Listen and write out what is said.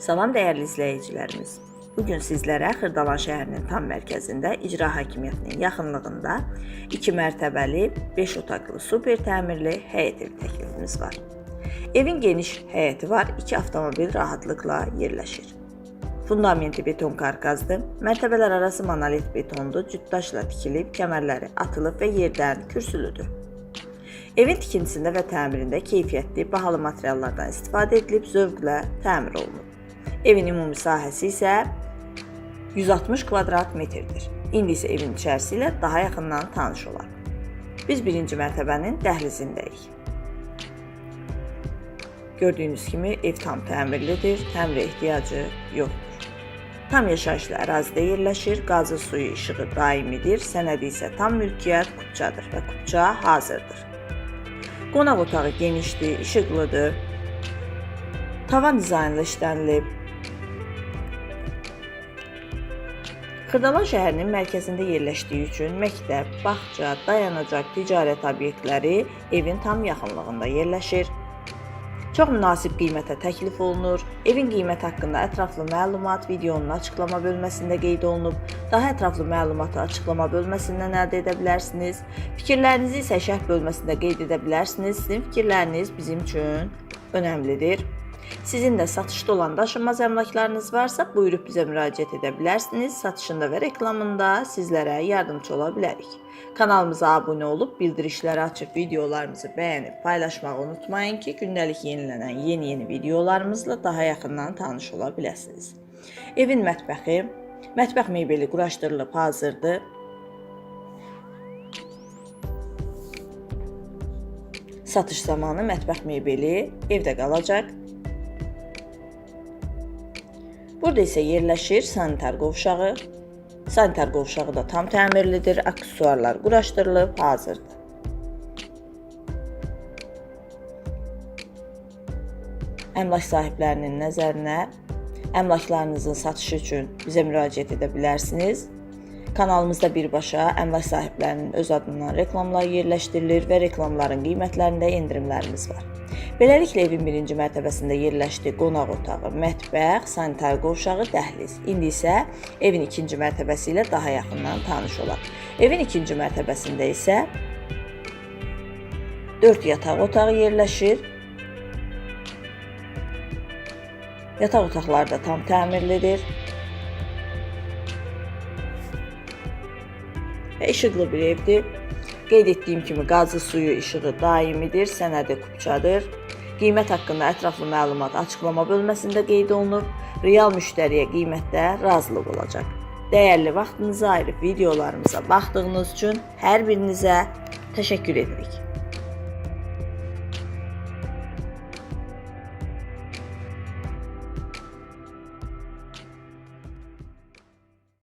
Salam dəyərli izləyicilərimiz. Bu gün sizlərə Xırdalan şəhərinin tam mərkəzində icra hakimiyyətinin yaxınlığında 2 mərtəbəli, 5 otaqlı super təmirli həyət evi təklifimiz var. Evin geniş həyəti var, 2 avtomobil rahatlıqla yerləşir. Fundamenti beton karkazdır. Mərtəbələr arası monolit betondur, cütdaşla tikilib, kəmərləri atılıb və yerdən kürsülüdür. Evin tikintisində və təmirində keyfiyyətli, bahalı materiallardan istifadə edilib zövqlə təmir olunub. Evin ümumi sahəsi isə 160 kvadrat metrdir. İndi isə evin içərisi ilə daha yaxından tanış olaq. Biz birinci mərtəbənin dəhlizindəyik. Gördüyünüz kimi ev tam təmirlidir, təmirə ehtiyacı yoxdur. Tam yaşayışlı ərazidə yerləşir, qazı, suyu, işığı daimidir, sənədi isə tam mülkiyyət kupçadır və kupça hazırdır. Qonaq otağı genişdir, işıqlıdır. Tavan dizaynlı işlənilib. Xırdalan şəhərinin mərkəzində yerləşdiyi üçün məktəb, bağça, dayanacaq, ticarət obyektləri evin tam yaxınlığında yerləşir. Çox münasib qiymətə təklif olunur. Evin qiyməti haqqında ətraflı məlumat videonun açıqlama bölməsində qeyd olunub. Daha ətraflı məlumatı açıqlama bölməsindən əldə edə bilərsiniz. Fikirlərinizi isə şərh bölməsində qeyd edə bilərsiniz. Sizin fikirləriniz bizim üçün önəmlidir. Sizin də satışda olan daşınmaz əmlaklarınız varsa, buyurub bizə müraciət edə bilərsiniz. Satışında və reklamında sizlərə yardımçı ola bilərik. Kanalımıza abunə olub bildirişləri açıb videolarımızı bəyənib paylaşmağı unutmayın ki, gündəlik yenilənən yeni-yeni videolarımızla daha yaxından tanış ola biləsiniz. Evin mətbəxi, mətbəx mebeli quraşdırılıb hazırdır. Satış zamanı mətbəx mebeli evdə qalacaq. Burada isə yerləşir sanitar qovşağı. Sanitar qovşağı da tam təmirlidir, aksesuarlar quraşdırılıb hazırdır. Əmlak sahiblərinin nəzərinə əmlaklarınızın satışı üçün bizə müraciət edə bilərsiniz. Kanalımızda birbaşa əmlak sahiblərinin öz adından reklamlar yerləşdirilir və reklamların qiymətlərində endirimlərimiz var. Beləliklə evin birinci mərtəbəsində yerləşdi qonaq otağı, mətbəx, sanitar qovşağı, dəhliz. İndi isə evin ikinci mərtəbəsi ilə daha yaxından tanış olaq. Evin ikinci mərtəbəsində isə 4 yataq otağı yerləşir. Yataq otaqları da tam təmirlidir. Və işıqlı bir evdir. Qeyd etdiyim kimi qazı suyu işığı daimidir, sənədi kupçadır. Qiymət haqqında ətraflı məlumat açıqlama bölməsində qeyd olunub. Real müştəriyə qiymətdə razılıq olacaq. Dəyərli vaxtınızı ayırıb videolarımıza baxdığınız üçün hər birinizə təşəkkür edirik.